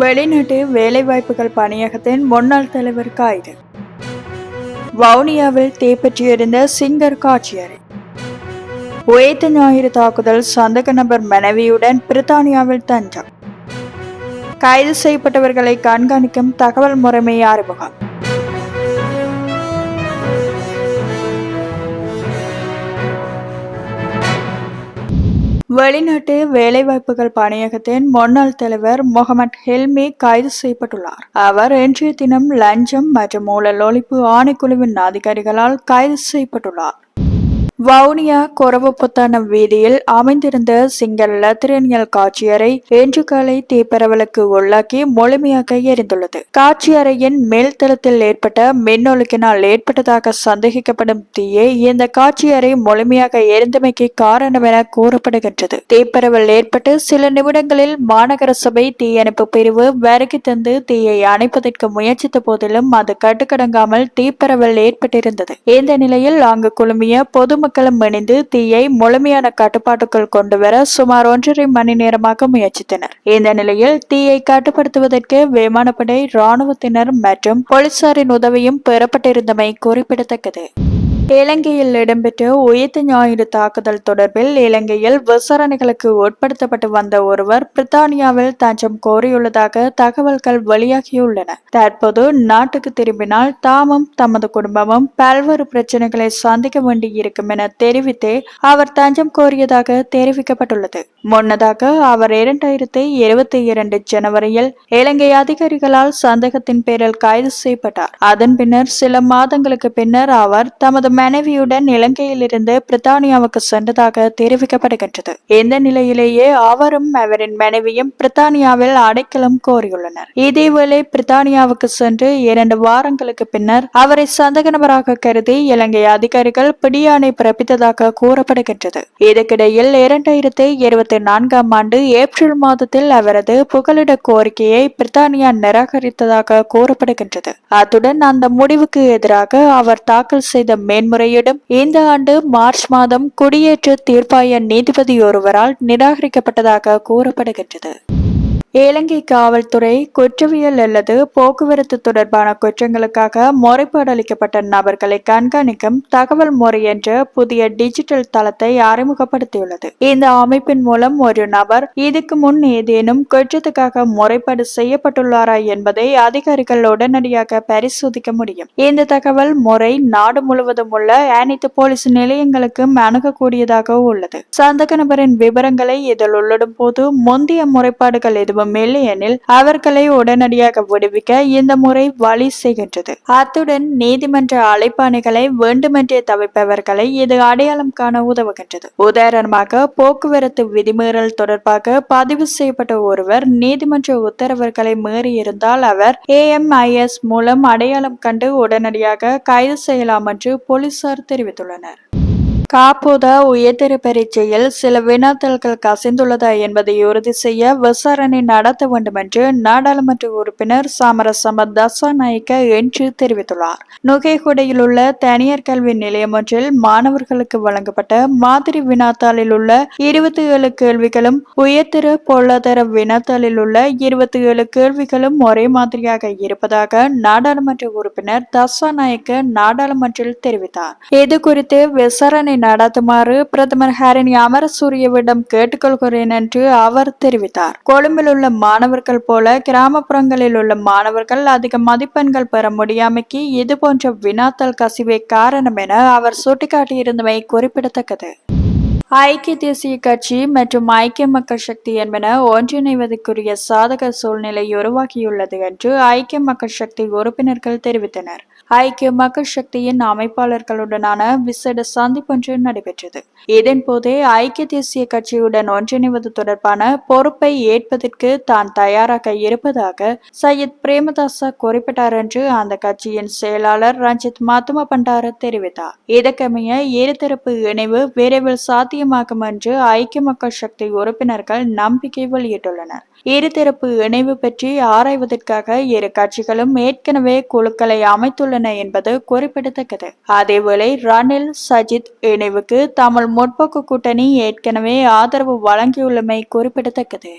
வெளிநாட்டு வேலைவாய்ப்புகள் பணியகத்தின் முன்னாள் தலைவர் கைது. வவுனியாவில் தீப்பற்றியிருந்த சிங்கர் காட்சியறை. உயர்த்த ஞாயிறு தாக்குதல் சந்தக நபர் மனைவியுடன் பிரித்தானியாவில் தஞ்சம். கைது செய்யப்பட்டவர்களை கண்காணிக்கும் தகவல் முறைமை அறிமுகம். வெளிநாட்டு வேலைவாய்ப்புகள் பணியகத்தின் முன்னாள் தலைவர் முகமது ஹெல்மி கைது செய்யப்பட்டுள்ளார். அவர் இன்றைய தினம் லஞ்சம் மற்றும் ஊழல் ஒழிப்பு ஆணைக்குழுவின் அதிகாரிகளால் கைது செய்யப்பட்டுள்ளார். வவுனியா கொரவப்புத்தான வீதியில் அமைந்திருந்த சிங்கள லத்திரனியல் காட்சியறை இன்று காலை தீப்பரவலுக்கு உள்ளாக்கி முழுமையாக எரிந்துள்ளது. காட்சியறையின் மேல்தளத்தில் ஏற்பட்ட மின்னொழுக்கினால் ஏற்பட்டதாக சந்தேகிக்கப்படும் தீயை இந்த காட்சியறை முழுமையாக எரிந்தமைக்கு காரணம் என கூறப்படுகின்றது. தீப்பரவல் ஏற்பட்டு சில நிமிடங்களில் மாநகர சபை தீயணைப்பு பிரிவு வருகை தந்து தீயை அணைப்பதற்கு முயற்சித்த போதிலும் அது கட்டுக்கடங்காமல் தீப்பரவல் ஏற்பட்டிருந்தது. இந்த நிலையில் அங்கு குழுமிய பொதுமக்கள் பொதுமக்களும் இணைந்து தீயை முழுமையான கட்டுப்பாட்டுக்குள் கொண்டு வர சுமார் ஒன்றரை மணி நேரமாக முயற்சித்தனர். இந்த நிலையில் தீயை கட்டுப்படுத்துவதற்கு விமானப்படை ராணுவத்தினர் மற்றும் போலீசாரின் உதவியும் பெறப்பட்டிருந்தமை குறிப்பிடத்தக்கது. இலங்கையில் இடம்பெற்ற உயிர்த்த ஞாயிறு தாக்குதல் தொடர்பில் இலங்கையில் விசாரணைகளுக்கு உட்படுத்தப்பட்டு வந்த ஒருவர் பிரித்தானியாவில் தஞ்சம் கோரியுள்ளதாக தகவல்கள் வெளியாகியுள்ளன. தற்போது நாட்டுக்கு திரும்பினால் தாமும் தமது குடும்பமும் பல்வேறு பிரச்சனைகளை சந்திக்க வேண்டியிருக்கும் என தெரிவித்தே அவர் தஞ்சம் கோரியதாக தெரிவிக்கப்பட்டுள்ளது. முன்னதாக அவர் இரண்டாயிரத்தி இருபத்தி இரண்டு ஜனவரியில் இலங்கை அதிகாரிகளால் சந்தேகத்தின் பேரில் கைது செய்யப்பட்டார். அதன் பின்னர் சில மாதங்களுக்கு பின்னர் அவர் தமது மனைவியுடன் இலங்கையிலிருந்து பிரித்தானியாவுக்கு சென்றதாக தெரிவிக்கப்படுகின்றது. இந்த நிலையிலேயே அவரும் அவரின் மனைவியும் பிரித்தானியாவில் அடைக்கலம் கோரியுள்ளனர். இதேவேளை பிரித்தானியாவுக்கு சென்று இரண்டு வாரங்களுக்கு பின்னர் அவரை சந்தக நபராக கருதி இலங்கை அதிகாரிகள் பிடியாணை பிறப்பித்ததாக கூறப்படுகின்றது. இதற்கிடையில் இரண்டாயிரத்தி இருபத்தி நான்காம் ஆண்டு ஏப்ரல் மாதத்தில் அவரது புகலிட கோரிக்கையை பிரித்தானியா நிராகரித்ததாக கூறப்படுகின்றது. அத்துடன் அந்த முடிவுக்கு எதிராக அவர் தாக்கல் செய்த மேன் மேன்முறையீடும் இந்த ஆண்டு மார்ச் மாதம் குடியேற்ற தீர்ப்பாய நீதிபதி ஒருவரால் நிராகரிக்கப்பட்டதாக கூறப்படுகின்றது. இலங்கை காவல்துறை குற்றவியல் அல்லது போக்குவரத்து தொடர்பான குற்றங்களுக்காக முறைப்பாடு அளிக்கப்பட்ட நபர்களை கண்காணிக்கும் தகவல் முறை என்ற புதிய டிஜிட்டல் தளத்தை அறிமுகப்படுத்தியுள்ளது. இந்த அமைப்பின் மூலம் ஒரு நபர் இதுக்கு முன் ஏதேனும் குற்றத்துக்காக முறைப்பாடு செய்யப்பட்டுள்ளாரா என்பதை அதிகாரிகள் உடனடியாக பரிசோதிக்க முடியும். இந்த தகவல் முறை நாடு முழுவதும் உள்ள அனைத்து போலீஸ் நிலையங்களுக்கும் அணுகக்கூடியதாக உள்ளது. சந்தக நபரின் விவரங்களை இதில் உள்ளிடும் போது முந்தைய முறைப்பாடுகள் எதுவும் இல்லையெனில் அவர்களை உடனடியாக விடுவிக்க இந்த முறை வழி செய்கின்றது. அத்துடன் நீதிமன்ற அழைப்பாணிகளை வேண்டுமென்றே தவிப்பவர்களை இது அடையாளம் காண உதவுகின்றது. உதாரணமாக போக்குவரத்து விதிமீறல் தொடர்பாக பதிவு செய்யப்பட்ட ஒருவர் நீதிமன்ற உத்தரவுகளை மீறியிருந்தால் அவர் ஏஎம்ஐஎஸ் மூலம் அடையாளம் கண்டு உடனடியாக கைது செய்யலாம் என்று போலீசார் தெரிவித்துள்ளனர். காப்போதா உயர்தர பரீட்சையில் சில வினாத்தல்கள் கசிந்துள்ளதா என்பதை உறுதி செய்ய விசாரணை நடத்த வேண்டும் என்று நாடாளுமன்ற உறுப்பினர் சாமரசம தசாநாயக்க என்று தெரிவித்துள்ளார். நுகைகுடையில் உள்ள தனியார் கல்வி நிலையம் ஒன்றில் மாணவர்களுக்கு வழங்கப்பட்ட மாதிரி வினாத்தாளில் உள்ள இருபத்தி ஏழு கேள்விகளும் உயர்தர பொருளாதார வினாத்தாளில் உள்ள இருபத்தி ஏழு கேள்விகளும் ஒரே மாதிரியாக இருப்பதாக நாடாளுமன்ற உறுப்பினர் தசாநாயக்க நாடாளுமன்றில் தெரிவித்தார். இது குறித்து விசாரணை நடத்துமாறு பிரதமர் ஹரணி அமரசூரியவிடம் கேட்டுக்கொள்கிறேன் என்று அவர் தெரிவித்தார். கொழும்பில் உள்ள மாணவர்கள் போல கிராமப்புறங்களில் உள்ள மாணவர்கள் அதிக மதிப்பெண்கள் பெற முடியாமைக்கு இது போன்ற வினாத்தல் கசிவே காரணம் என அவர் சுட்டிக்காட்டியிருந்தமை குறிப்பிடத்தக்கது. ஐக்கிய தேசிய கட்சி மற்றும் ஐக்கிய மக்கள் சக்தி என்பன ஒன்றிணைவதற்குரிய சாதக சூழ்நிலை உருவாக்கியுள்ளது என்று ஐக்கிய மக்கள் சக்தி உறுப்பினர்கள் தெரிவித்தனர். ஐக்கிய மக்கள் சக்தியின் அமைப்பாளர்களுடனான விசேட சந்திப்பொன்று நடைபெற்றது. இதன்போதே ஐக்கிய தேசிய கட்சியுடன் ஒன்றிணைவது தொடர்பான பொறுப்பை ஏற்பதற்கு தான் தயாராக இருப்பதாக சையத் பிரேமதாசா குறிப்பிட்டார் என்று அந்த கட்சியின் செயலாளர் ரஞ்சித் மாத்தும பண்டார தெரிவித்தார். இதற்கமைய இருதரப்பு இணைவு விரைவில் சாத்தியமாகும் என்று ஐக்கிய மக்கள் சக்தி உறுப்பினர்கள் நம்பிக்கை வெளியிட்டுள்ளனர் இருதரப்பு இணைவு பற்றி ஆராய்வதற்காக இரு கட்சிகளும் ஏற்கனவே குழுக்களை அமைத்துள்ளன என்பது குறிப்பிடத்தக்கது. அதேவேளை ரணில் சஜித் இணைவுக்கு தமிழ் முற்போக்கு கூட்டணி ஏற்கனவே ஆதரவு வழங்கியுள்ளமை குறிப்பிடத்தக்கது.